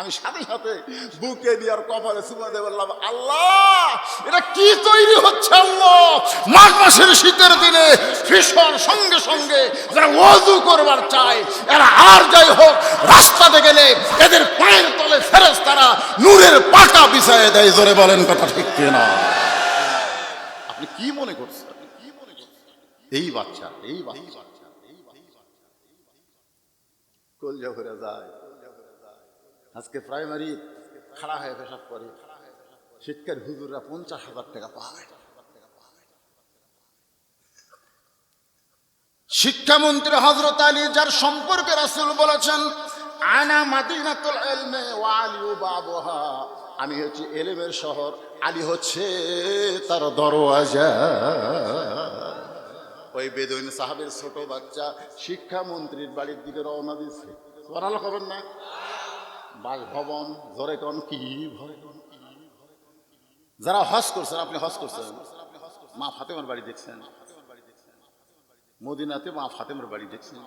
আমি সাথে সাথে বুকে দিয়ে আর কপালে সুমা দিয়ে বললাম, আল্লাহ, এটা কি তৈরি হচ্ছে আল্লাহ? মাঘ মাসের শীতের দিনে ভীষণ সঙ্গে সঙ্গে যারা ওযু করবার চায়, এরা আর যাই হোক, রাস্তাতে গেলে এদের পায়ের তলে ফেরেস তারা নূরের পাটা বিছায় দেয়, জোরে বলেন কথা ঠিক না আপনি কি মনে করছেন? কি মনে করছেন এই বাচ্চা এই বাচ্চা। এই বাচ্চা কলজা ভরে যায়। আজকে প্রাইমারি খাড়া হয়ে পেশাব করে। শীতকার হুজুররা পঞ্চাশ হাজার টাকা পায়। শিক্ষামন্ত্রী হজরত আলী যার সম্পর্কে রাসূল বলেছেন, আনা মাদিনাতুল ইলমে ওয়া আলী বাবুহা। আমি হচ্ছে এলেমের শহর, আলী হচ্ছে তার দরওয়াজা। ওই বেদুইন সাহাবের ছোট বাচ্চা শিক্ষামন্ত্রীর বাড়ির দিকে রওনা দিচ্ছে পড়ালো খবর না? বাসভবন জোরে কন কি, যারা হজ করছেন, আপনি হজ করছেন। মা ফাতেমার বাড়ি দেখছেন। মদিনাতে মা ফাতেমার বাড়ি দেখছেন।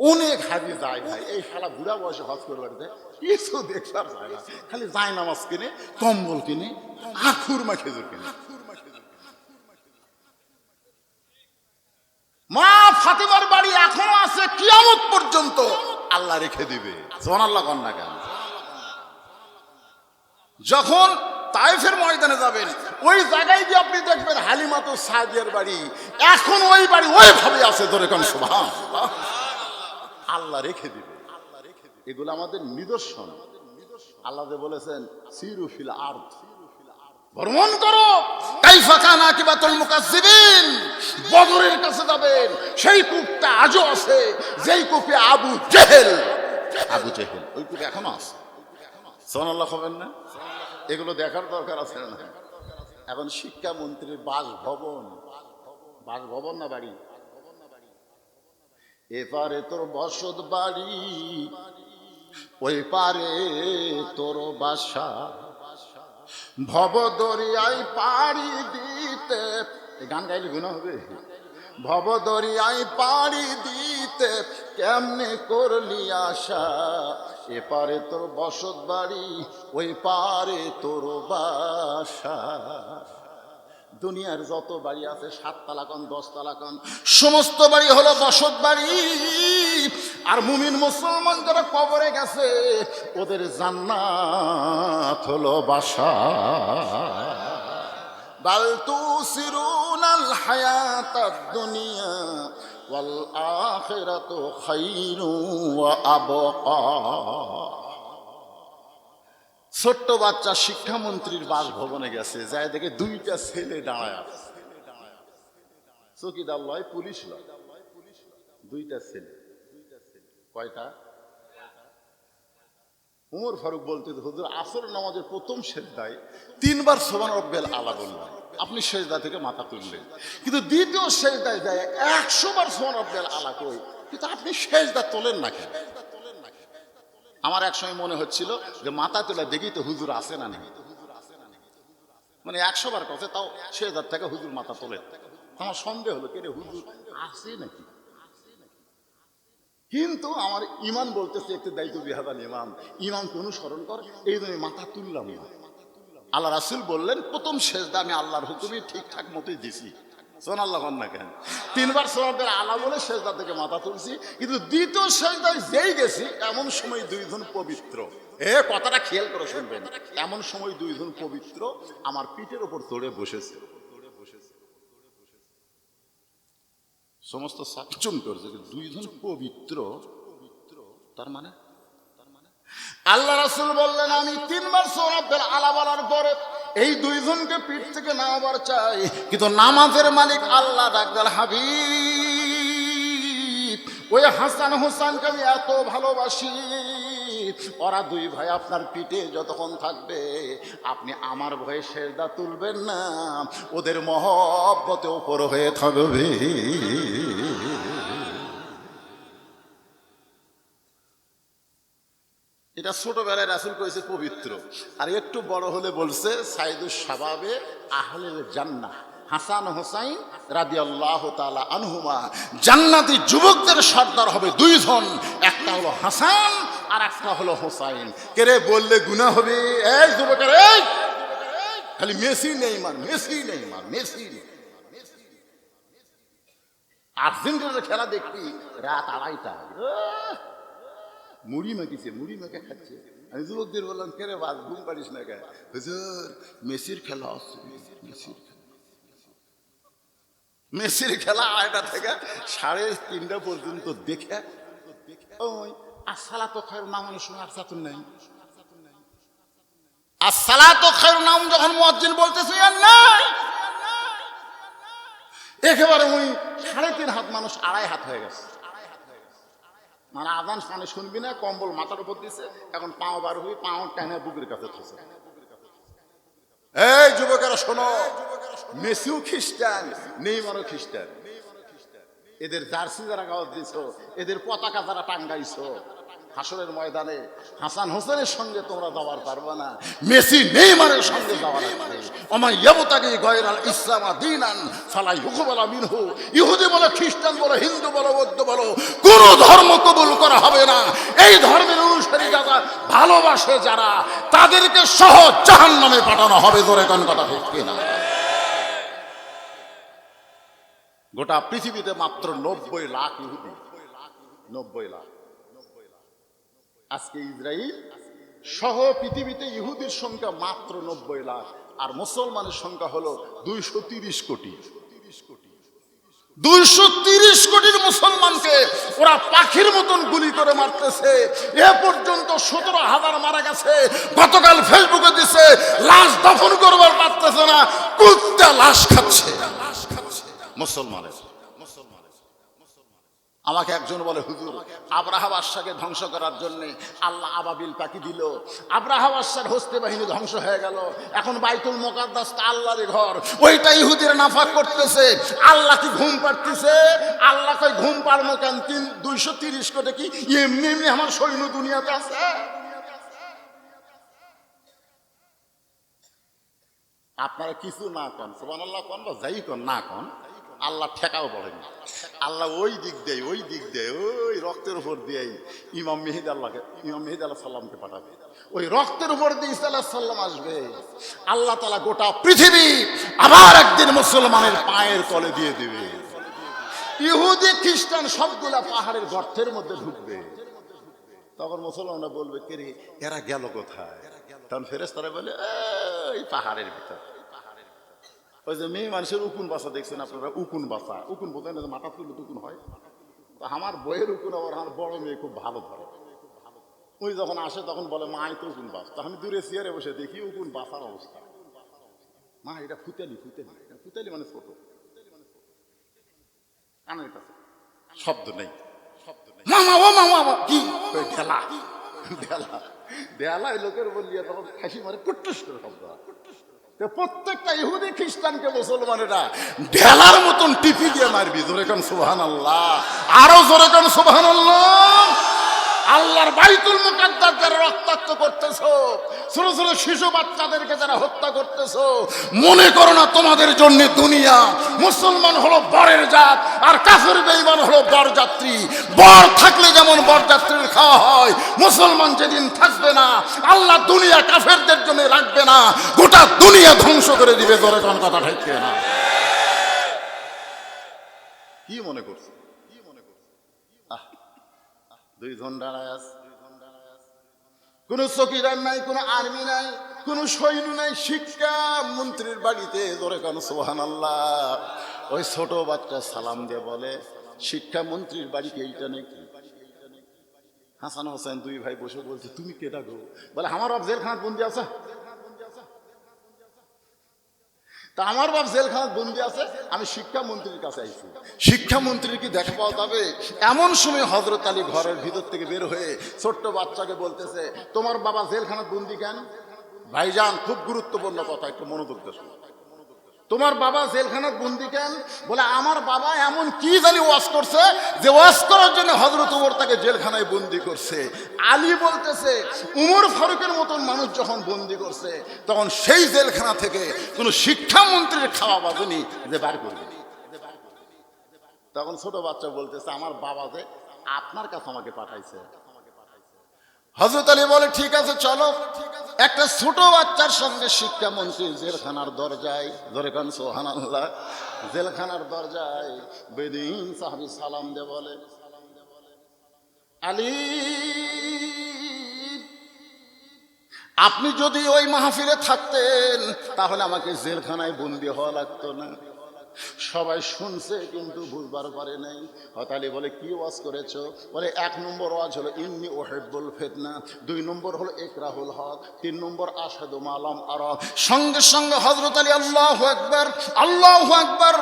অনেক হাজি যায় ভাই, এই শালা বুড়া বয়সে হজ করবার যায় কিছু দেখবার যায় না। খালি যায় নামাজ কিনে, কম্বল কিনে, আখুর মা খেজুর কিনে। মা ফাতেমার বাড়ি এখনও আছে কিয়ামত পর্যন্ত। আল্লাহ রেখে দিবে। সোহান আল্লাহ কন্যা কেন? যখন তাইফের ময়দানে যাবেন, ওই জায়গায় গিয়ে আপনি দেখবেন হালিমাতো সাদিয়ার বাড়ি। এখন ওই বাড়ি ওইভাবে আছে, ধরে কোন, সুবহান। আল্লাহ রেখে দিবে। এগুলো আমাদের নিদর্শন। আল্লাহ বলেছেন সিরুফিল আর্থ ভ্রমণ করো। তাই ফাঁকা কাইফা কানা কিবাতুল মুকাজ্জিবিন বদরের কাছে যাবেন। সেই কূপটা আজও আছে। যেই কূপে আবু জেহেল। আবু জেহেল। ওই কূপ এখনও আছে। সোনাল্লাহ হবেন না? এগুলো দেখার দরকার আছে না? এখন শিক্ষামন্ত্রীর বাসভবন। বাসভবন না বাড়ি? এপারে তোর বসত বাড়ি, ওই পারে তোর বাসা। ভব দরিয়ায় পাড়ি দিতে। গান গাইলে গুণা হবে। ভব দরিয়ায় পাড়ি দিতে কেমনে করলি আশা? এপারে তোর বসত বাড়ি, ওই পারে তোর বাসা। দুনিয়ার যত বাড়ি আছে সাত তালাকন দশ তালাকন সমস্ত বাড়ি হলো বসত বাড়ি। আর মুমিন মুসলমান যারা কবরে গেছে, ওদের জান্নাত হলো বাসা। বাল তুসিরুনাল হায়াতাদ দুনিয়া ওয়াল আখিরাতু খায়রু ওয়া আবকা। ছোট্ট বাচ্চা শিক্ষামন্ত্রীর বাসভবনে গেছে, যায় দেখে দুইটা ছেলে দাঁড়ায় চকিদার লয়, পুলিশ লয়। দুইটা ছেলে। কয়টা? উমর ফারুক বলতে হুজুর আসর নামাজের প্রথম সেজদায় তিনবার সোবান রব্বেল আলা বললেন আপনি সেজদা থেকে মাথা তুললেন। কিন্তু দ্বিতীয় সেজদায় দেয় একশো বার সোবান রব্বেল আলা কই কিন্তু আপনি সেজদা তোলেন না কেন? আমার এক সময় মনে হচ্ছিল যে মাথা তোলা দেখি তো হুজুর আসে না নাকি মানে একশো বার কথা, তাও সেজদার থেকে হুজুর মাথা তোলেন। আমার সন্দেহ হলো, কে হুজুর আসে নাকি? কিন্তু আমার ইমান বলতেছে একটু দায়িত্ব বিহাদান ইমাম। ইমামকে অনুসরণ কর? এই জন্য মাথা তুললাম না। আল্লাহ রাসুল বললেন, প্রথম শেষদা আমি আল্লাহর হুকুমে ঠিকঠাক মতোই দিছি। সোন আল্লাহ না কেন? তিনবার সোনাদের আলা বলে শেষদা থেকে মাথা তুলছি, কিন্তু দ্বিতীয় শেষদায় যেই গেছি, এমন সময় দুইজন পবিত্র। এ, কথাটা খেয়াল করে শুনবেন। এমন সময় দুইজন পবিত্র আমার পিঠের ওপর চড়ে বসেছে। সমস্ত সাকচুম করছে যে দুইজন পবিত্র। তার মানে? আল্লাহ রাসুল বললেন, আমি তিনবার সৌরভের আলা বলার পরে এই দুইজনকে পিঠ থেকে নামাবার চাই। কিন্তু নামাজের মালিক আল্লাহ ডাক্তার হাবিব। ওই হাসান হোসানকে আমি এত ভালোবাসি। ওরা দুই ভাই আপনার পিঠে যতক্ষণ থাকবে, আপনি আমার ভয়ে শেরদা তুলবেন না। ওদের মহব্বতে ওপর হয়ে থাকবে। এটা ছোটবেলায় রাসুল করেছে পবিত্র। আর একটু বড় হলে বলছে, সাইদুস সাবাবে আহলের জান্না হাসান হোসাইন রাদি আল্লাহ আনহুমা। জান্নাতি যুবকদের সর্দার হবে দুইজন, একটা হলো হাসান আর একটা হলো হোসাইন। কেরে বললে গুণা হবে? এই যুবকের, এই! খালি Messi Neymar Messi Neymar Messi. Neymar. আর্জেন্টিনার খেলা দেখবি রাত আড়াইটা। মুড়ি মেখেছে, মুড়ি মেখে খাচ্ছে। আমি যুবকদের বললাম, কে রে বাস, ঘুম পারিস না কে হুজুর, মেসির খেলা আসছে মেসির মেসির খেলা আড়াইটা থেকে সাড়ে তিনটা পর্যন্ত দেখে, ওই নাম নাই। নাম যখন বলতেছে একেবারে সাড়ে তিন হাত মানুষ আড়াই হাত হয়ে গেছে। মানে আদান মানে শুনবি না, কম্বল মাথার উপর দিছে, এখন পাও বার হই পাও টানে বুকের কাছে এই যুবকেরা শোনো, মেসিও খ্রিস্টান, নেইমারও খ্রিস্টান। এদের জার্সি যারা গাওয়া দিছ, এদের পতাকা যারা টাঙ্গাইছো হাসরের ময়দানে হাসান হোসেনের সঙ্গে তোমরা যাওয়ার পারবে না। মেসি, নেইমারের সঙ্গে যাওয়ার আমার ইয়াবতাকে গয়রাল ইসলাম দিনান ফালাই হুকুবালা মিনহু। ইহুদি বলো, খ্রিস্টান বলো, হিন্দু বলো, বৌদ্ধ বলো, কোন ধর্ম কবুল করা হবে না। এই ধর্মের অনুসারী যারা ভালোবাসে যারা, তাদেরকে সহজ জাহান নামে পাঠানো হবে ধরে কোন কথা ঠিক কিনা? গোটা পৃথিবীতে মাত্র নব্বই লাখ ইহুদি, নব্বই লাখ। আজকে ইসরায়েল সহ পৃথিবীতে ইহুদির সংখ্যা মাত্র নব্বই লাখ, আর মুসলমানের সংখ্যা হলো দুইশো তিরিশ কোটি। দুইশো তিরিশ কোটির মুসলমানকে ওরা পাখির মতন গুলি করে মারতেছে। এ পর্যন্ত সতেরো হাজার মারা গেছে, গতকাল ফেসবুকে দিছে, লাশ দফন করবার পারতেছে না, কুত্তা লাশ খাচ্ছে। মুসলমানের আমাকে একজন বলে, হুজুর আব্রাহা বাদশাকে ধ্বংস করার জন্য আল্লাহ আবাবিল পাখি দিল। আব্রাহা বাদশার হস্তে বাহিনী ধ্বংস হয়ে গেল। এখন বাইতুল মোকাদ্দাস আল্লাহর ঘর। ওইটা ইহুদির নাফাক করতেছে। আল্লাহ কি ঘুম পাড়তেছে? আল্লাহ কই ঘুম পাড়নো কেন? তিন, দুইশো তিরিশ কোটি কি এমনি এমনি আমার সৈন্য দুনিয়াতে আছে? আপনারা কিছু না কন সোমান আল্লাহ কন বা যাই কন, না কন আল্লাহ ঠেকাও পড়েন আল্লাহ ওই দিক দেয়, ওই দিক দেয়, ওই রক্তের উপর দিয়ে ইমাম মেহিদ আল্লাহকে, ইমাম মেহিদ আল্লাহ সাল্লামকে পাঠাবে। ওই রক্তের উপর দিয়ে ইসা আল্লাহ সাল্লাম আসবে। আল্লাহ তালা গোটা পৃথিবী আবার একদিন মুসলমানের পায়ের তলে দিয়ে দিবে। ইহুদি, খ্রিস্টান সবগুলা পাহাড়ের গর্তের মধ্যে ঢুকবে। তখন মুসলমানরা বলবে, কে এরা গেল কোথায়? তখন ফেরেস তারা বলে, এই পাহাড়ের ভিতর। ওই যে মেয়ে মানুষের উকুন বাসা দেখছেন আপনারা? উকুন বাসা। উকুন বোঝেন না যে মাথা তুলে উকুন হয়। তো আমার বইয়ের উকুন আবার আমার বড় মেয়ে খুব ভালো ধরে। ওই যখন আসে তখন বলে, মা তো উকুন বাস। তখন দূরে চেয়ারে বসে দেখি উকুন বাসার অবস্থা। মা, এটা ফুতেলি ফুতেলি এটা ফুতেলি মানে ছোট। কানের কাছে শব্দ নেই। ঢেলা ঢেলা লোকের বলিয়া তখন খাসি মারে, কুট্টুস করে শব্দ। প্রত্যেকটা ইহুদি খ্রিস্টানকে মুসলমানেরা ঢেলার মতন টিপি দিয়ে মারবি। জোরে কন সুহান আল্লাহ আরও জোরে কন সুহান আল্লাহ আল্লাহর বাইতুল মুকাদ্দাস যারা রক্তাক্ত করতেছো, ছোট ছোট শিশু বাচ্চাদেরকে যারা হত্যা করতেছো, মনে করো না তোমাদের জন্য দুনিয়া, মুসলমান হলো বরের জাত আর কাফের বেঈমান হলো বরযাত্রী বর থাকলে যেমন বরযাত্রীর খাওয়া হয়, মুসলমান যেদিন থাকবে না, আল্লাহ দুনিয়া কাফেরদের জন্য রাখবে না, গোটা দুনিয়া ধ্বংস করে দিবে ধরে কোন কথা ঠাইছে না কি মনে করছে? দুই ঘণ্টা আয়াস কোন চকিদার নাই, কোন আর্মি নাই, কোন সৈন্য নাই, শিক্ষা মন্ত্রীর বাড়িতে ধরে কেন সোহান আল্লাহ ওই ছোট বাচ্চা সালাম দিয়ে বলে, শিক্ষা মন্ত্রীর বাড়িতে এইটা নাকি হাসান হোসেন দুই ভাই বসে বলছে, তুমি কেটা গো? বলে, আমার অফ জেলখানার বন্দি আছে। তা আমার বাপ জেলখানার বন্দি আছে, আমি শিক্ষামন্ত্রীর কাছে আইছি। শিক্ষামন্ত্রীর কি দেখা পাওয়া যাবে? এমন সময় হজরত আলী ঘরের ভিতর থেকে বের হয়ে ছোট্ট বাচ্চাকে বলতেছে, তোমার বাবা জেলখানার বন্দি কেন? ভাইজান, খুব গুরুত্বপূর্ণ কথা, একটু মনোযোগ দিয়ে শোনো। তোমার বাবা জেলখানার বন্দি কেন? বলে, আমার বাবা এমন কি জানি ওয়াজ করছে যে ওয়াজ করার জন্য হজরত উমর তাকে জেলখানায় বন্দি করছে। আলী বলতেছে, উমর ফারুকের মতন মানুষ যখন বন্দি করছে, তখন সেই জেলখানা থেকে কোনো শিক্ষামন্ত্রীর খাওয়া বাজনি যে বার করবে। তখন ছোট বাচ্চা বলতেছে, আমার বাবা যে আপনার কাছে আমাকে পাঠাইছে হজরত আলী বলে, ঠিক আছে, চলো। একটা ছোট বাচ্চার সঙ্গে শিক্ষামন্ত্রী জেলখানার দরজায়, ধরে কান সোহান আল্লাহ জেলখানার দরজায় বেদিন সাহাবি সালাম দে বলে, আলী, আপনি যদি ওই মাহফিলে থাকতেন, তাহলে আমাকে জেলখানায় বন্দি হওয়া লাগতো না। সবাই শুনছে, কিন্তু বুঝবার পারে নাই। হতালি বলে, কি ওয়াজ করেছ? বলে, এক নম্বর ওয়াজ হলো, ইন্নি ওহেবুল ফেতনা। দুই নম্বর হলো একরাহুল হক। তিন নম্বর আসাদু মালাম আর। সঙ্গে সঙ্গে হজরত আলী, আল্লাহ একবার আল্লাহ একবার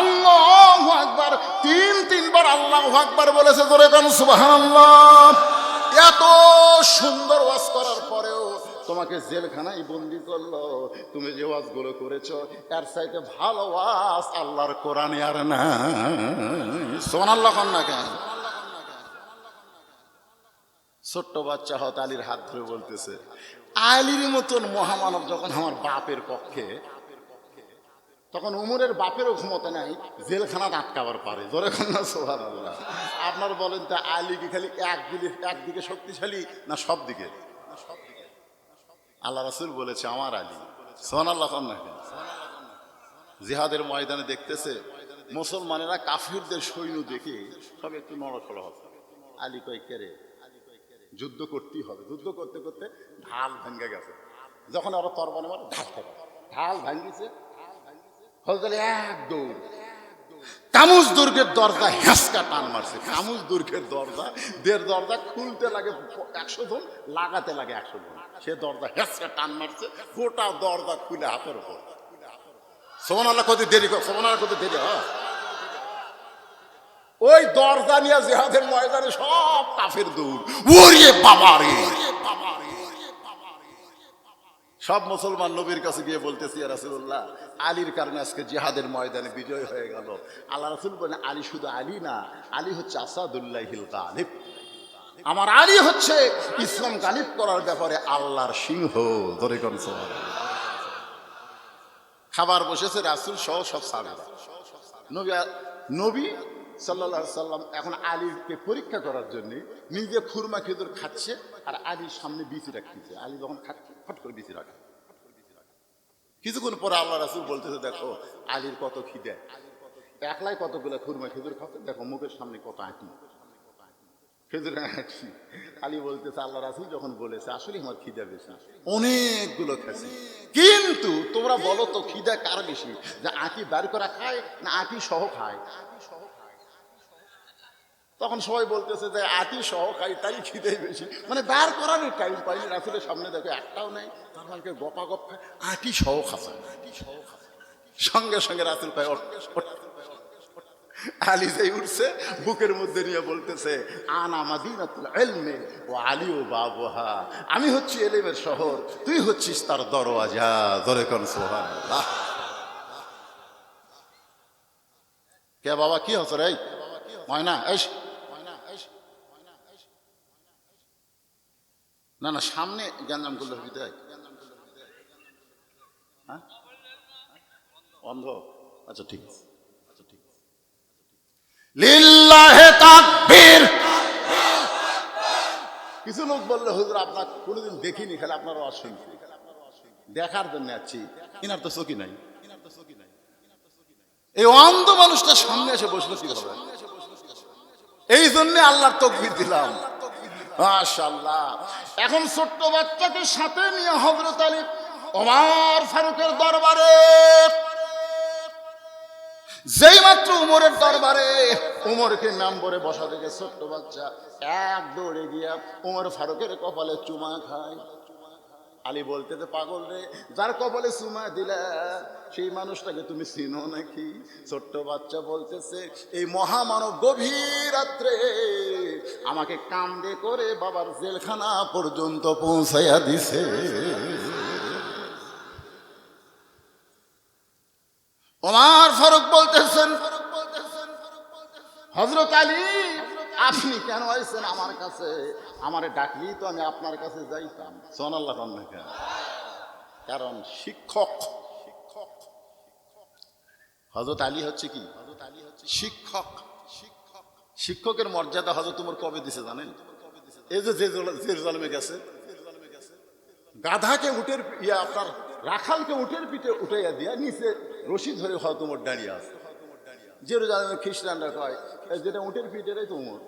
আল্লাহ একবার তিন, তিনবার আল্লাহ একবার বলেছে ধরে কেন সুবাহ এত সুন্দর ওয়াজ করার তোমাকে জেলখানায় বন্দি করল। তুমি যে ওয়াজ ওয়াজগুলো করেছ, এর চাইতে ভালো ওয়াজ আল্লাহর কোরআনে আর না সোমান আল্লাহ কন্যা কেন? ছোট্ট বাচ্চা হত আলীর হাত ধরে বলতেছে, আলীর মতন মহামানব যখন আমার বাপের পক্ষে, তখন উমরের বাপেরও ক্ষমতা নাই জেলখানা আটকাবার পারে। জোরে কন্যা সোহান আপনার বলেন তা আলী কি খালি একদিকে একদিকে শক্তিশালী না সব দিকে আল্লাহ রাসুল বলেছে, আমার আলী। সোহান আল্লাহ কন্যা জিহাদের ময়দানে দেখতেছে, মুসলমানেরা কাফিরদের সৈন্য দেখে সব একটু নড়াচড়া হচ্ছে আলী কয় কেরে যুদ্ধ করতেই হবে। যুদ্ধ করতে করতে ঢাল ভেঙে গেছে। যখন আরও তরবানে মারে, ঢাল ঢাল ভাঙ্গিছে হজরত এক দৌড় কামুজ দুর্গের দরজা হেঁচকা টান মারছে। কামুজ দুর্গের দরজা দের দরজা খুলতে লাগে একশো জন, লাগাতে লাগে একশো জন। সে দরজা হেঁচকা টান মারছে, গোটা দরজা খুলে হাতের উপর। সোমনালা কত দেরি কর সোমনালা কত দেরি, হয়? ওই দরজা নিয়ে জেহাদের ময়দানে সব কাফের দৌড়। ওরে বাবা রে সব মুসলমান নবীর কাছে গিয়ে বলতেছি রাসুল্লাহ আলীর কারণে আজকে জিহাদের ময়দানে বিজয় হয়ে গেল। আল্লাহ রাসুল বলেন, আলী শুধু আলী না, আলী হচ্ছে আসাদুল্লাহ হিল গালিব। আমার আলী হচ্ছে ইসলাম গালিব করার ব্যাপারে আল্লাহর সিংহ। ধরে খাবার বসেছে রাসুল সহ সব সাবেরা নবী নবী সাল্লাহ সাল্লাম এখন আলীকে পরীক্ষা করার জন্য নিজে খুরমা খেজুর খাচ্ছে আর আলীর সামনে বিচি রাখতেছে। আলী যখন খাচ্ছে ফট করে বিচি রাখে। কিছুক্ষণ পরে আল্লাহ রাসুল বলতেছে, দেখো, আলীর কত খিদে। একলাই কতগুলো খুরমা খেজুর খাচ্ছে? দেখো, মুখের সামনে কত আঁটি। খেজুর আঁটি। আলী বলতেছে, আল্লাহ রাসুল যখন বলেছে আসলে আমার খিদা বেশি। অনেকগুলো খেয়েছি কিন্তু তোমরা বলো তো, খিদা কার বেশি? যে আঁটি বার করা খায় না আঁটি সহ খায়? তখন সবাই বলতেছে যে আটি সহ খাই তাই খিদেই বেশি। মানে বার করার টাইম পাইনি, রাসুলের সামনে দেখো একটাও নেই। তার মানে গপা গপ খায় আটি সহ খাসা সঙ্গে সঙ্গে রাসুল পায় আলী যেই উঠছে, বুকের মধ্যে নিয়ে বলতেছে, আনা মাদিনাতুল ইলমে ও আলী ও বাবুহা। আমি হচ্ছি এলেমের শহর, তুই হচ্ছিস তার দরওয়াজা। দরে কোন সুবহানাল্লাহ। কে বাবা, কি হচ্ছে রে? ময়না এস না না, সামনে গ্যাঞ্জাম করলে হবে তাই হ্যাঁ? অন্ধ আচ্ছা ঠিক আছে। আচ্ছা ঠিক লিল্লাহে তাকবীর। কিছু লোক বললে, হুজুর, আপনার কোনোদিন দেখিনি, খেলে আপনার অশুনছি দেখার জন্য আছি ইনার তো চকি নাই। এই অন্ধ মানুষটা সামনে এসে বসল কি হবে এই জন্য আল্লাহর তকবির দিলাম। এখন ছোট্ট বাচ্চাকে সাথে নিয়ে হজরত আলী, ওমার ফারুকের দরবারে। যেই মাত্র উমরের দরবারে উমরকে নাম বলে বসা থেকে ছোট্ট বাচ্চা এক দৌড়ে গিয়া উমর ফারুকের কপালে চুমা খায়। আলী বলতে তো পাগল রে, যার কপালে চুমা দিলা সেই মানুষটাকে তুমি চিনো নাকি? ছোট্ট বাচ্চা বলতেছে, এই মহামানব গভীর রাত্রে আমাকে কান্দে করে বাবার জেলখানা পর্যন্ত পৌঁছাইয়া দিছে। ওমার ফারুক বলতেছেন হজরত আলী, আপনি কেন আইছেন আমার কাছে? আমারে ডাকলি তো আমি আপনার কাছে যাইতাম। সোনাল্লাহ কারণ শিক্ষক শিক্ষক হজরত আলী হচ্ছে কি? হজরত আলী হচ্ছে শিক্ষক। শিক্ষকের মর্যাদা হজরত তোমার কবে দিছে জানেন? এই যে জেরুজালেম- জেরুজালেমে গেছে, গাধাকে উটের ইয়া আপনার রাখালকে উটের পিঠে উঠাইয়া দিয়া নিচে রশি ধরে হয়তো উমর দাঁড়িয়ে আছে। জেরুজালেমের খ্রিস্টানরা কয় যেটা উটের পিঠেরাই তো উমর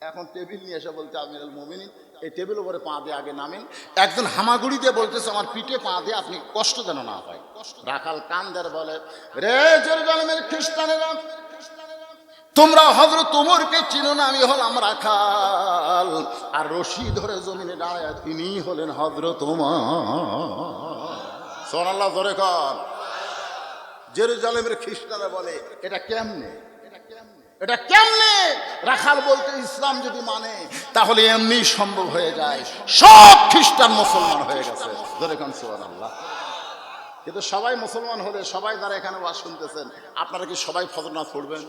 এখন টেবিল নিয়ে এসে বলতে আমির মোমিনিন, এই টেবিল উপরে পা দিয়ে আগে নামেন। একজন হামাগুড়ি দিয়ে বলতেছে, আমার পিঠে পা দিয়ে আপনি কষ্ট যেন না হয় রাখাল কান্দের বলে, রে জেরুজালেমের খ্রিস্টানেরা তোমরা হজরত উমরকে চিনো না, আমি হলাম রাখাল। আর রশি ধরে জমিনে দাঁড়ায়, তিনি হলেন হজরত সোনাল্লাহ ধরে কর জেরুজালেমের খ্রিস্টানরা বলে, এটা কেমনে? এটা কেমনে? রাখাল বলতে, ইসলাম যদি মানে তাহলে এমনি সম্ভব হয়ে যায়। সব খ্রিস্টান মুসলমান হয়ে গেছে। ধরে কান আল্লাহ কিন্তু সবাই মুসলমান হলে সবাই যারা এখানে বাস শুনতেছেন, আপনারা কি সবাই ফজরনাথ পড়বেন?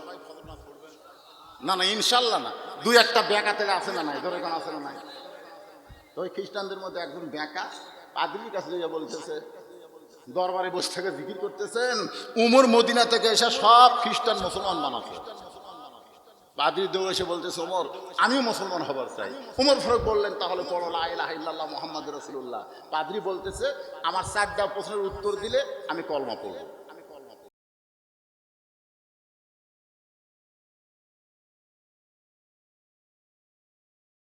না না, ইনশাল্লাহ না। দুই একটা ব্যাকা থেকে আছে না নাই? ধরে কান আছে না নাই? তো ওই খ্রিস্টানদের মধ্যে একজন ব্যাকা পাদ্রির কাছে গিয়ে বলতেছে, দরবারে বসে থেকে জিকির করতেছেন, উমর মদিনা থেকে এসে সব খ্রিস্টান মুসলমান বানাচ্ছে। পাদ্রি দৌড় এসে বলতেছে ওমর আমিও মুসলমান হবার চাই। উমর ফারুক বললেন, তাহলে পড়ো লা ইলাহা ইল্লাল্লাহ মোহাম্মদ রসুল্লাহ পাদ্রি বলতেছে, আমার চারটা প্রশ্নের উত্তর দিলে আমি কলমা পড়ব।